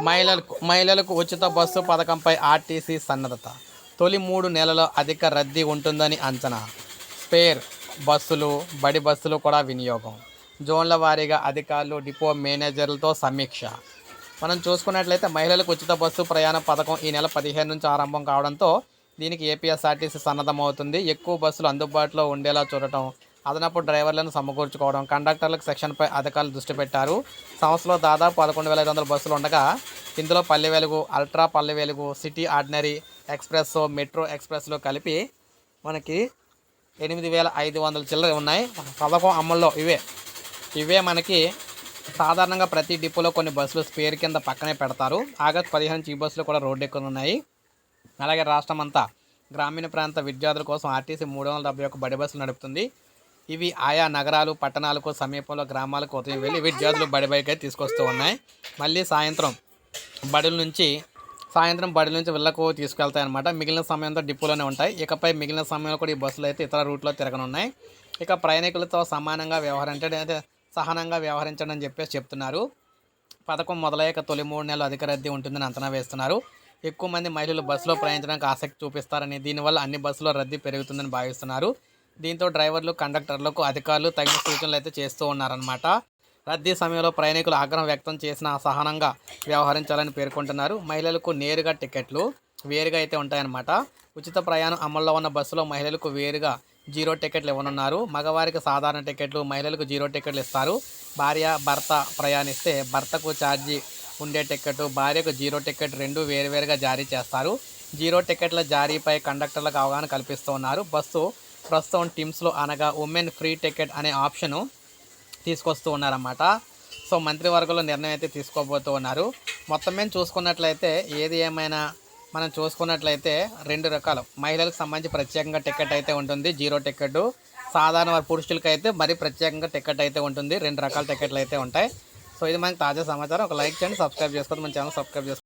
మహిళలకు మహిళలకు ఉచిత బస్సు పథకంపై ఆర్టీసీ సన్నద్ధత. తొలి మూడు నెలల అధిక రద్దీ ఉంటుందని అంచనా. స్పేర్ బస్సులు బడి బస్సులు కూడా వినియోగం. జోన్ల వారీగా అధికారులు డిపో మేనేజర్లతో సమీక్ష. మనం చూసుకున్నట్లయితే మహిళలకు ఉచిత బస్సు ప్రయాణ పథకం ఈ నెల పదిహేను నుంచి ఆరంభం కావడంతో దీనికి ఏపీఎస్ఆర్టీసీ సన్నద్ధమవుతుంది. ఎక్కువ బస్సులు అందుబాటులో ఉండేలా చూడటం అదనపు డ్రైవర్లను సమకూర్చుకోవడం కండక్టర్లకు సెక్షన్పై అధికారులు దృష్టి పెట్టారు. సంవత్సరంలో దాదాపు పదకొండు వేల ఐదు వందల బస్సులు ఉండగా ఇందులో Palle Velugu ultra Palle Velugu city ordinary express metro ఎక్స్ప్రెస్లో కలిపి మనకి ఎనిమిది వేల ఐదు వందల చిల్లర ఉన్నాయి. పథకం అమల్లో ఇవే. ఇవే మనకి సాధారణంగా ప్రతి డిపోలో కొన్ని బస్సులు స్పేర్ కింద పక్కనే పెడతారు. ఆగస్టు పదిహేను ఈ బస్సులు కూడా రోడ్డు ఎక్కుతున్నాయి అలాగే రాష్ట్రం అంతా గ్రామీణ ప్రాంత విద్యార్థుల కోసం ఆర్టీసీ మూడు వందల డెబ్బై ఒక్క బడి బస్సులు నడుపుతుంది. ఇవి ఆయా నగరాలు పట్టణాలకు సమీపంలో గ్రామాలకు ఉదయం వెళ్ళి విద్యార్థులు బడి బైక్ అయితే తీసుకొస్తూ ఉన్నాయి. మళ్ళీ సాయంత్రం బడుల నుంచి సాయంత్రం బడి నుంచి వెళ్ళకు తీసుకెళ్తాయి అనమాట మిగిలిన సమయంతో డిపోలోనే ఉంటాయి. ఇకపై మిగిలిన సమయంలో కూడా ఈ బస్సులు అయితే ఇతర రూట్లో తిరగనున్నాయి. ఇక ప్రయాణికులతో సమానంగా వ్యవహరించడం అయితే సహనంగా వ్యవహరించడం అని చెప్పేసి చెప్తున్నారు. పథకం మొదలయ్యాక తొలి మూడు నెలలు అధిక రద్దీ ఉంటుందని అంచనా వేస్తున్నారు. ఎక్కువ మంది మహిళలు బస్సులో ప్రయాణించడానికి ఆసక్తి చూపిస్తారని దీనివల్ల అన్ని బస్సులో రద్దీ పెరుగుతుందని భావిస్తున్నారు. దీంతో డ్రైవర్లు కండక్టర్లకు అధికారులు తగిన సూచనలు అయితే చేస్తూ ఉన్నారన్నమాట. రద్దీ సమయంలో ప్రయాణికులు ఆగ్రహం వ్యక్తం చేసిన సహనంగా వ్యవహరించాలని పేర్కొంటున్నారు. మహిళలకు నేరుగా టికెట్లు వేరుగా అయితే ఉంటాయన్నమాట. ఉచిత ప్రయాణం అమల్లో ఉన్న బస్సులో మహిళలకు వేరుగా జీరో టికెట్లు ఇవ్వనున్నారు. మగవారికి సాధారణ టికెట్లు మహిళలకు జీరో టికెట్లు ఇస్తారు. భార్య భర్త ప్రయాణిస్తే భర్తకు ఛార్జీ ఉండే టికెట్ భార్యకు జీరో టికెట్ రెండు వేరువేరుగా జారీ చేస్తారు. జీరో టికెట్ల జారీపై కండక్టర్లకు అవగాహన కల్పిస్తూ ఉన్నారు బస్సు ప్రస్తుతం టీమ్స్లో అనగా ఉమెన్ ఫ్రీ టికెట్ అనే ఆప్షను తీసుకొస్తూ ఉన్నారన్నమాట. సో మంత్రివర్గంలో నిర్ణయం అయితే తీసుకోబోతూ ఉన్నారు. మొత్తం మేము చూసుకున్నట్లయితే ఏది ఏమైనా మనం చూసుకున్నట్లయితే రెండు రకాలు. మహిళలకు సంబంధించి ప్రత్యేకంగా టికెట్ అయితే ఉంటుంది జీరో టికెట్. సాధారణ వారి పురుషులకి అయితే మరి ప్రత్యేకంగా టికెట్ అయితే ఉంటుంది. రెండు రకాల టికెట్లు అయితే ఉంటాయి. సో ఇది మనకి తాజా సమాచారం. ఒక లైక్ చేయండి సబ్స్క్రైబ్ చేసుకోండి. మన ఛానల్ సబ్స్క్రైబ్ చేసుకోండి.